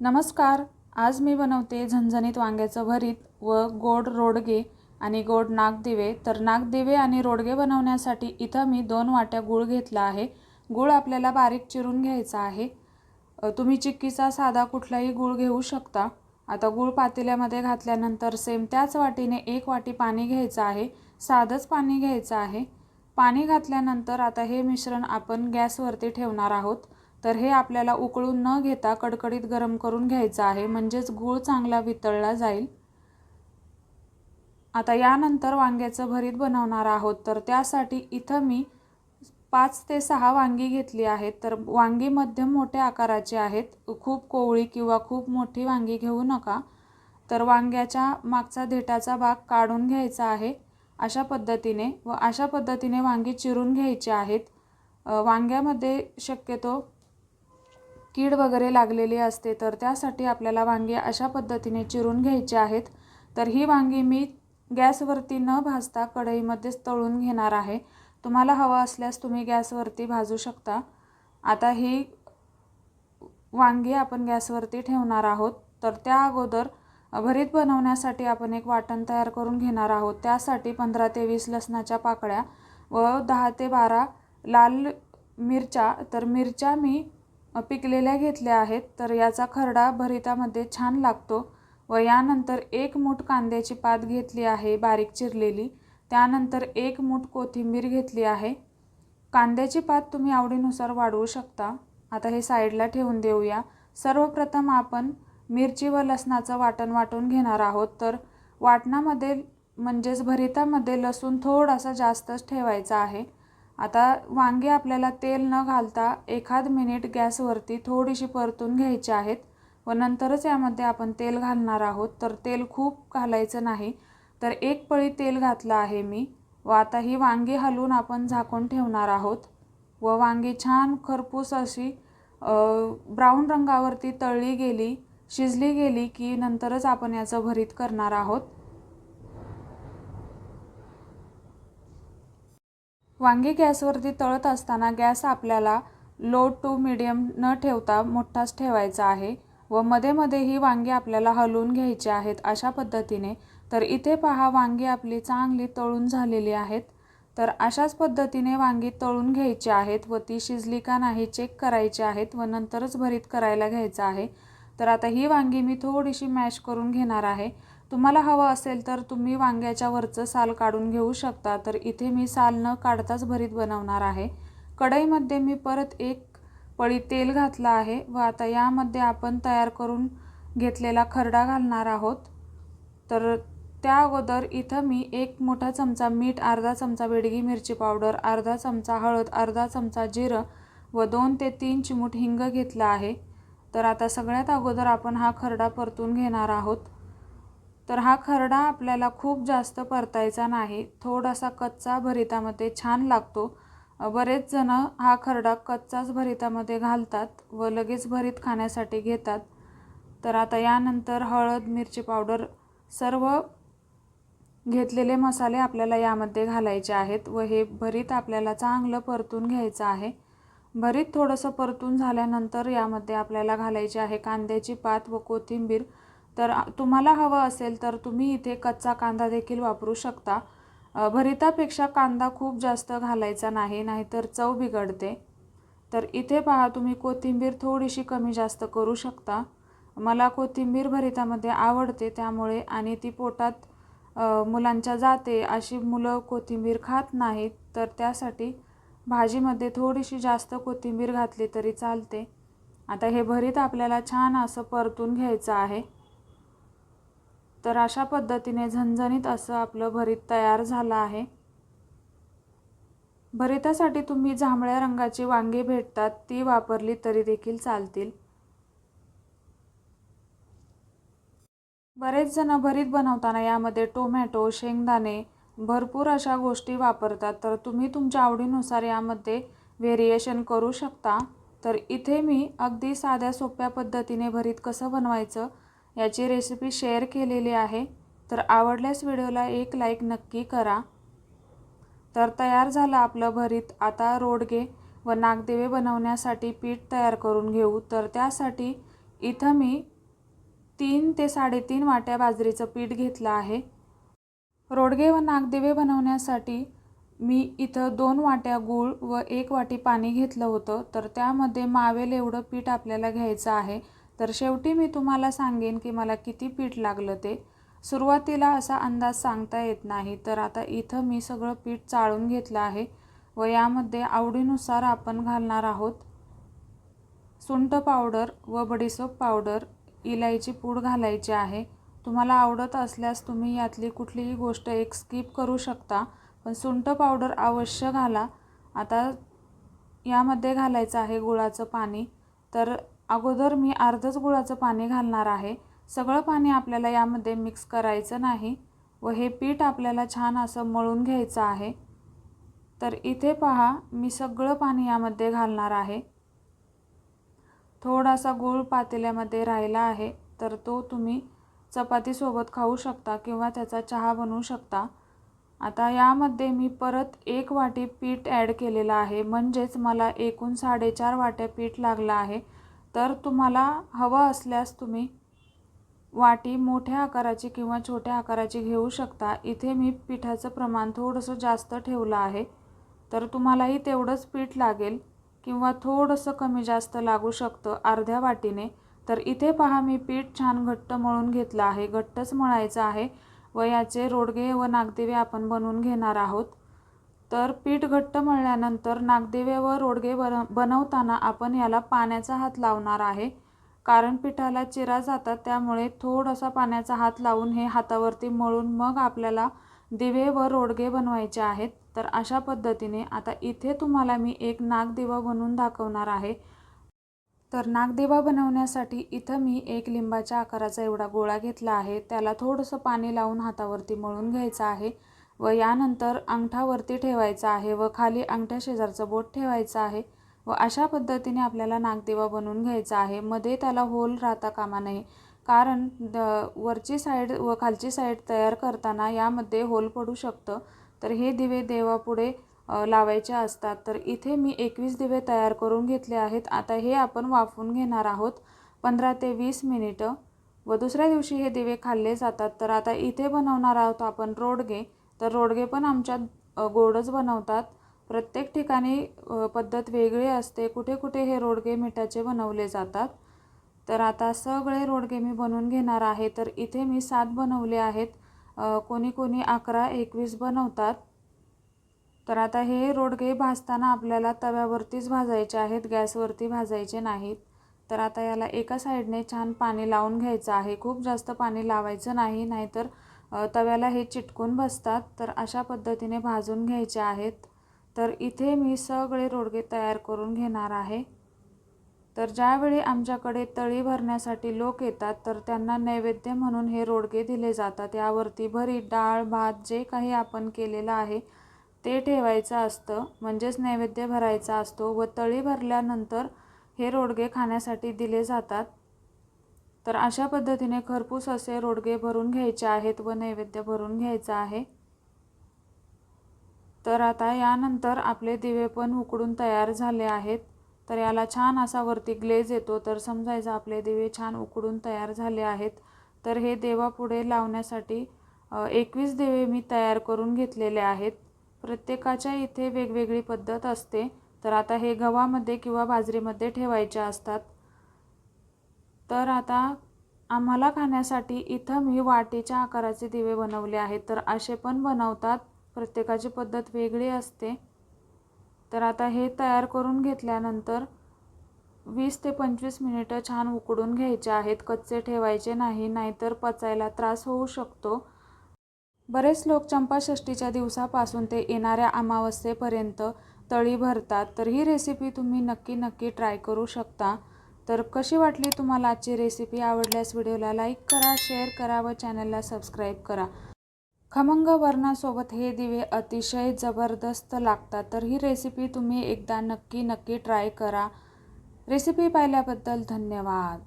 नमस्कार. आज मी बनवते झणझणीत वांग्याचं भरीत व गोड रोडगे आणि गोड नागदिवे. तर नागदिवे आणि रोडगे बनवण्यासाठी इथं मी दोन वाट्या गूळ घेतला आहे. गूळ आपल्याला बारीक चिरून घ्यायचा आहे. तुम्ही चिक्कीचा साधा कुठलाही गूळ घेऊ शकता. आता गूळ पातेल्यामध्ये घातल्यानंतर सेम त्याच वाटीने एक वाटी पाणी घ्यायचं आहे. साधंच पाणी घ्यायचं आहे. पाणी घातल्यानंतर आता हे मिश्रण आपण गॅसवरती ठेवणार आहोत. तर हे आपल्याला उकळून न घेता कडकडीत गरम करून घ्यायचं आहे. म्हणजेच गूळ चांगला वितळला जाईल. आता यानंतर वांग्याचं भरीत बनवणार आहोत. तर त्यासाठी इथं मी पाच ते सहा वांगी घेतली आहेत. तर वांगी मध्यम मोठ्या आकाराची आहेत. खूप कोवळी किंवा खूप मोठी वांगी घेऊ नका. तर वांग्याच्या मागचा देठाचा भाग काढून घ्यायचा आहे अशा पद्धतीने व अशा पद्धतीने वांगी चिरून घ्यायची आहेत. वांग्यामध्ये शक्यतो कीड वगैरे लागलेली असते तर त्यासाठी आपल्याला वांगी अशा पद्धतीने चिरून घ्यायची आहेत. तर ही वांगी मी गॅसवरती न भाजता कढईमध्येच तळून घेणार आहे. तुम्हाला हवं असल्यास तुम्ही गॅसवरती भाजू शकता. आता ही वांगी आपण गॅसवरती ठेवणार आहोत. तर त्या अगोदर भरीत बनवण्यासाठी आपण एक वाटण तयार करून घेणार आहोत. त्यासाठी पंधरा ते वीस लसणाच्या पाकळ्या व दहा ते बारा लाल मिरच्या. तर मिरच्या मी पिकलेल्या घेतल्या आहेत तर याचा खरडा भरितामध्ये छान लागतो व यानंतर एक मूठ कांद्याची पात घेतली आहे बारीक चिरलेली. त्यानंतर एक मूठ कोथिंबीर घेतली आहे. कांद्याची पात तुम्ही आवडीनुसार वाढवू शकता. आता हे साईडला ठेवून देऊया. सर्वप्रथम आपण मिरची व लसणाचं वाटण वाटून घेणार आहोत. तर वाटणामध्ये म्हणजेच भरितामध्ये लसूण थोडासा जास्तच ठेवायचा आहे. आता वांगे आपल्याला तेल न घालता एखाद मिनिट गॅसवरती थोडीशी परतून घ्यायची आहेत व नंतरच यामध्ये आपण तेल घालणार आहोत. तर तेल खूप घालायचं नाही. तर एक पळी तेल घातलं आहे मी व आता ही वांगी हलवून आपण झाकून ठेवणार आहोत. व वांगी छान खरपूस अशी ब्राऊन रंगावरती तळली गेली शिजली गेली की नंतरच आपण याचं भरीत करणार आहोत. वांगी गॅसवरती तळत असताना गॅस आपल्याला लो टू मिडियम न ठेवता मोठाच ठेवायचा आहे व मध्ये मध्ये ही वांगी आपल्याला हलवून घ्यायची आहेत अशा पद्धतीने. तर इथे पहा वांगी आपली चांगली तळून झालेली आहेत. तर अशाच पद्धतीने वांगी तळून घ्यायची आहेत व ती शिजली का नाही चेक करायची आहेत व नंतरच भरीत करायला घ्यायचं आहे. तर आता ही वांगी मी थोडीशी मॅश करून घेणार आहे. तुम्हाला हवं असेल तर तुम्ही वांग्याच्या वरचं साल काढून घेऊ शकता. तर इथे मी साल न काढताच भरीत बनवणार आहे. कढईमध्ये मी परत एक पळी तेल घातलं आहे व आता यामध्ये आपण तयार करून घेतलेला खरडा घालणार आहोत. तर त्या अगोदर इथं मी एक मोठा चमचा मीठ अर्धा चमचा बेडगी मिरची पावडर अर्धा चमचा हळद अर्धा चमचा जिरं व दोन ते तीन चिमूट हिंग घेतलं आहे. तर आता सगळ्यात अगोदर आपण हा खरडा परतून घेणार आहोत. तर हा खरडा आपल्याला खूप जास्त परतायचा नाही. थोडासा कच्चा भरितामध्ये छान लागतो. बरेच जण हा खरडा कच्चाच भरितामध्ये घालतात व लगेच भरीत खाण्यासाठी घेतात. तर आता यानंतर हळद मिरची पावडर सर्व घेतलेले मसाले आपल्याला यामध्ये घालायचे आहेत व हे भरीत आपल्याला चांगलं परतून घ्यायचं आहे. भरीत थोडंसं परतून झाल्यानंतर यामध्ये आपल्याला घालायचे आहे कांद्याची पात व कोथिंबीर तर तुम्हाला हवं असेल तर तुम्ही इथे कच्चा कांदा देखील वापरू शकता. भरितापेक्षा कांदा खूप जास्त घालायचा नाही नाहीतर चव बिघडते. तर इथे पहा तुम्ही कोथिंबीर थोडीशी कमी जास्त करू शकता. मला कोथिंबीर भरितामध्ये आवडते त्यामुळे आणि ती पोटात मुलांच्या जाते अशी मुलं कोथिंबीर खात नाहीत तर त्यासाठी भाजीमध्ये थोडीशी जास्त कोथिंबीर घातली तरी चालते. आता हे भरीत आपल्याला छान असं परतून घ्यायचं आहे. तर अशा पद्धतीने झणझणीत असं आपलं भरीत तयार झालं आहे. भरितासाठी तुम्ही जांभळ्या रंगाची वांगी भेटतात ती वापरली तरी देखील चालतील. बरेच जण भरीत बनवताना यामध्ये टोमॅटो शेंगदाणे भरपूर अशा गोष्टी वापरतात. तर तुम्ही तुमच्या आवडीनुसार यामध्ये व्हेरिएशन करू शकता. तर इथे मी अगदी साध्या सोप्या पद्धतीने भरीत कसं बनवायचं याची रेसिपी शेअर केलेली आहे. तर आवडल्यास व्हिडिओला एक लाईक नक्की करा. तर तयार झालं आपलं भरीत. आता रोडगे व नागदेवे बनवण्यासाठी पीठ तयार करून घेऊ. तर त्यासाठी इथं मी तीन ते साडेतीन वाट्या बाजरीचं पीठ घेतलं आहे. रोडगे व नागदेवे बनवण्यासाठी मी इथं दोन वाट्या गूळ व एक वाटी पाणी घेतलं होतं. तर त्यामध्ये मावेल एवढं पीठ आपल्याला घ्यायचं आहे. तर शेवटी मी तुम्हाला सांगेन की मला किती पीठ लागलं ते. सुरुवातीला असा अंदाज सांगता येत नाही तर आता इथं मी सगळं पीठ चाळून घेतलं आहे व यामध्ये आवडीनुसार आपण घालणार आहोत. सुंठ पावडर व बडीसोप पावडर इलायची पूड घालायची आहे. तुम्हाला आवडत असल्यास तुम्ही यातली कुठलीही गोष्ट एक स्किप करू शकता पण सुंठ पावडर अवश्य घाला. आता यामध्ये घालायचं आहे गुळाचं पाणी. तर अगोदर मी अर्धच गुळाचं पाणी घालणार आहे. सगळं पाणी आपल्याला यामध्ये मिक्स करायचं नाही व हे पीठ आपल्याला छान असं मळून घ्यायचं आहे. तर इथे पहा मी सगळं पाणी यामध्ये घालणार आहे. थोडासा गूळ पातेल्यामध्ये राहिला आहे तर तो तुम्ही चपातीसोबत खाऊ शकता किंवा त्याचा चहा बनवू शकता. आता यामध्ये मी परत एक वाटी पीठ ॲड केलेलं आहे. म्हणजेच मला एकूण साडेचार वाट्या पीठ लागलं आहे. तर तुम्हाला हवं असल्यास तुम्ही वाटी मोठ्या आकाराची किंवा छोट्या आकाराची घेऊ शकता. इथे मी पिठाचं प्रमाण थोडंसं जास्त ठेवलं आहे. तर तुम्हालाही तेवढंच पीठ लागेल किंवा थोडंसं कमी जास्त लागू शकतं अर्ध्या वाटीने. तर इथे पहा मी पीठ छान घट्ट मळून घेतलं आहे. घट्टच मळायचं आहे व याचे रोडगे व नागदेवे आपण बनवून घेणार आहोत. तर पीठ घट्ट मळल्यानंतर नागदेवे व रोडगे बन बनवताना आपण याला पाण्याचा हात लावणार आहे. कारण पिठाला चिरा जातात त्यामुळे थोडासा पाण्याचा हात लावून हे हातावरती मळून मग आपल्याला दिवे व रोडगे बनवायचे आहेत. तर अशा पद्धतीने आता इथे तुम्हाला मी एक नागदिवा बनवून दाखवणार आहे. तर नागदिवा बनवण्यासाठी इथं मी एक लिंबाच्या आकाराचा एवढा गोळा घेतला आहे. त्याला थोडंसं पाणी लावून हातावरती मळून घ्यायचं आहे. व यानंतर अंगठावरती ठेवायचं आहे व खाली अंगठ्या शेजारचं बोट ठेवायचं आहे व अशा पद्धतीने आपल्याला नागदिवा बनवून घ्यायचा आहे. मध्ये त्याला होल राहता कामा नये. कारण द वरची साईड व खालची साईड तयार करताना यामध्ये होल पडू शकतं. तर हे दिवे देवापुढे लावायचे असतात. तर इथे मी एकवीस दिवे तयार करून घेतले आहेत. आता हे आपण वाफवून घेणार आहोत. पंधरा ते वीस मिनिटं. व दुसऱ्या दिवशी हे दिवे खाल्ले जातात. तर आता इथे बनवणार आहोत आपण रोडगे. तर रोडगे पण आमच्यात गोडच बनवतात. प्रत्येक ठिकाणी पद्धत वेगळी असते. कुठे कुठे हे रोडगे मिठाचे बनवले जातात. तर आता सगळे रोडगे मी बनवून घेणार आहे. तर इथे मी सात बनवले आहेत. कोणी कोणी अकरा एकवीस बनवतात. तर आता हे रोडगे भाजताना आपल्याला तव्यावरतीच भाजायचे आहेत. गॅसवरती भाजायचे नाहीत. तर आता याला एका साईडने छान पाणी लावून घ्यायचं आहे. खूप जास्त पाणी लावायचं नाही. नाहीतर तव्याला हे चिटकून बसतात. तर अशा पद्धतीने भाजून घ्यायचे आहेत. तर इथे मी सगळे रोडगे तयार करून घेणार आहे. तर ज्यावेळी आमच्याकडे तळी भरण्यासाठी लोक येतात तर त्यांना नैवेद्य म्हणून हे रोडगे दिले जातात. यावरती भरी डाळ भात जे काही आपण केलेलं आहे ते ठेवायचं असतं. म्हणजेच नैवेद्य भरायचा असतो व तळी भरल्यानंतर हे रोडगे खाण्यासाठी दिले जातात. तर अशा पद्धतीने खरपूस असे रोडगे भरून घ्यायचे आहेत व नैवेद्य भरून घ्यायचं आहे. तर आता यानंतर आपले दिवे पण उकडून तयार झाले आहेत. तर याला छान असा वरती ग्लेज येतो. तर समजायचं आपले दिवे छान उकडून तयार झाले आहेत. तर हे देवापुढे लावण्यासाठी एकवीस दिवे मी तयार करून घेतलेले आहेत. प्रत्येकाच्या इथे वेगवेगळी पद्धत असते. तर आता हे गव्हामध्ये किंवा बाजरीमध्ये ठेवायचे असतात. तर आता आम्हाला खाण्यासाठी इथं मी वाटीच्या आकाराचे दिवे बनवले आहेत. तर असे पण बनवतात. प्रत्येकाची पद्धत वेगळी असते. तर आता हे तयार करून घेतल्यानंतर वीस ते पंचवीस मिनिटं छान उकडून घ्यायचे आहेत. कच्चे ठेवायचे नाही नाहीतर पचायला त्रास होऊ शकतो. बरेच लोक चंपाषष्टीच्या दिवसापासून ते येणाऱ्या अमावस्येपर्यंत तळी भरतात. तर ही रेसिपी तुम्ही नक्की नक्की ट्राय करू शकता. तर कशी वाटली तुम्हाला आजची रेसिपी आवडल्यास व्हिडिओला लाईक करा शेअर करा व चॅनलला सबस्क्राईब करा. खमंग वर्णासोबत हे दिवे अतिशय जबरदस्त लागतात तर ही रेसिपी तुम्ही एकदा नक्की नक्की ट्राय करा. रेसिपी पाहिल्याबद्दल धन्यवाद.